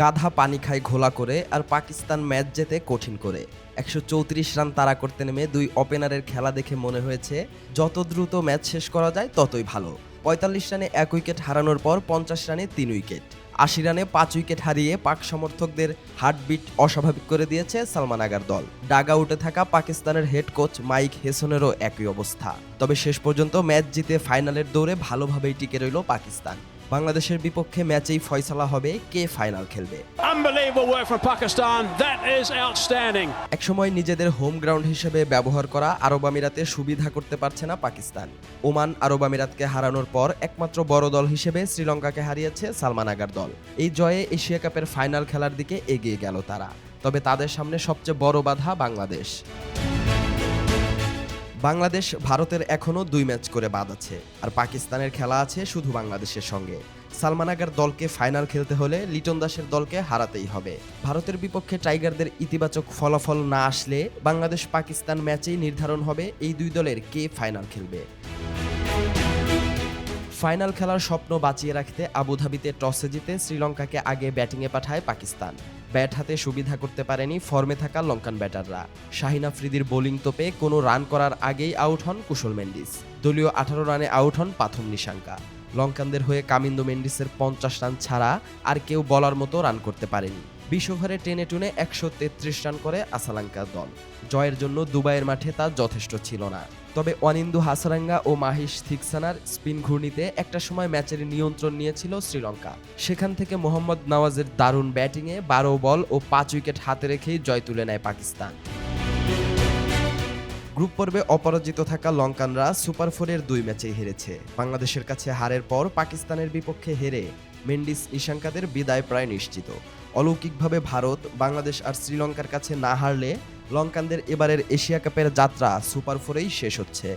গাধা পানি খায় ঘোলা করে আর পাকিস্তান ম্যাচ জেতে কঠিন করে। একশো চৌত্রিশ রান তাড়া করতে নেমে দুই ওপেনারের খেলা দেখে মনে হয়েছে, যত দ্রুত ম্যাচ শেষ করা যায় ততই ভালো। পঁয়তাল্লিশ রানে এক উইকেট হারানোর পর পঞ্চাশ রানে তিন উইকেট। আশি রানে পাঁচ উইকেট হারিয়ে পাক সমর্থকদের হার্টবিট অস্বাভাবিক করে দিয়েছে সালমান আগার দল। ডাগা উঠে থাকা পাকিস্তানের হেড কোচ মাইক হেসনেরও একই অবস্থা। তবে শেষ পর্যন্ত ম্যাচ জিতে ফাইনালের দৌড়ে ভালোভাবেই টিকে রইল পাকিস্তান। বাংলাদেশের বিপক্ষে ম্যাচেই ফয়সালা হবে কে ফাইনাল খেলবে. একসময় নিজেদের হোম গ্রাউন্ড হিসেবে ব্যবহার করা আরব আমিরাতে সুবিধা করতে পারছে না পাকিস্তান। ওমান আরব আমিরাতকে হারানোর পর একমাত্র বড় দল হিসেবে শ্রীলঙ্কাকে হারিয়েছে সালমান আগার দল। এই জয়ে এশিয়া কাপের ফাইনাল খেলার দিকে এগিয়ে গেল তারা। তবে তাদের সামনে সবচেয়ে বড় বাধা বাংলাদেশ। বাংলাদেশ, ভারতের এখনও দুই ম্যাচ করে বাদ আছে। আর পাকিস্তানের খেলা আছে শুধু বাংলাদেশের সঙ্গে। সালমান আগার দলকে ফাইনাল খেলতে হলে লিটন দাসের দলকে হারাতেই হবে। ভারতের বিপক্ষে টাইগারদের ইতিবাচক ফলাফল না আসলে বাংলাদেশ পাকিস্তান ম্যাচেই নির্ধারণ হবে এই দুই দলের কে ফাইনাল খেলবে। ফাইনাল খেলার স্বপ্ন বাঁচিয়ে রাখতে আবুধাবিতে টসে জিতে শ্রীলঙ্কাকে আগে ব্যাটিংয়ে পাঠায় পাকিস্তান। ব্যাট হাতে সুবিধা করতে পারেনি ফর্মে থাকা লঙ্কান ব্যাটাররা। শাহিন আফ্রিদির বোলিং তোপে কোনো রান করার আগেই আউট হন কুশল মেন্ডিস। দলীয় আঠারো রানে আউট হন পাথম নিশাঙ্কা। লঙ্কানদের হয়ে কামিন্দো মেন্ডিসের পঞ্চাশ রান ছাড়া আর কেউ বলার মতো রান করতে পারেনি। বিশ ওভারে টেনে টুনে একশো তেত্রিশ রান করে আসালাঙ্কার দল। জয়ের জন্য দুবাইয়ের মাঠে তা যথেষ্ট ছিল না। তবে অনিন্দু হাসারাঙ্গা ও মাহিশ থিকসানার স্পিন ঘূর্ণিতে একটা সময় ম্যাচের নিয়ন্ত্রণ নিয়েছিল শ্রীলঙ্কা। সেখান থেকে মোহাম্মদ নওয়াজের দারুণ ব্যাটিংয়ে বারো বল ও পাঁচ উইকেট হাতে রেখেই জয় তুলে নেয় পাকিস্তান। গ্রুপ পর্বে অপরাজিত থাকা লঙ্কানরা সুপার ফোরের দুই ম্যাচেই হেরেছে। বাংলাদেশের কাছে হারের পর পাকিস্তানের বিপক্ষে হেরে মেন্ডিস ইশাঙ্কাদের বিদায় প্রায় নিশ্চিত। অলৌকিকভাবে ভারত, বাংলাদেশ আর শ্রীলঙ্কার কাছে না হারলে লঙ্কানদের এবারের এশিয়া কাপের যাত্রা সুপার ফোরেই শেষ হচ্ছে।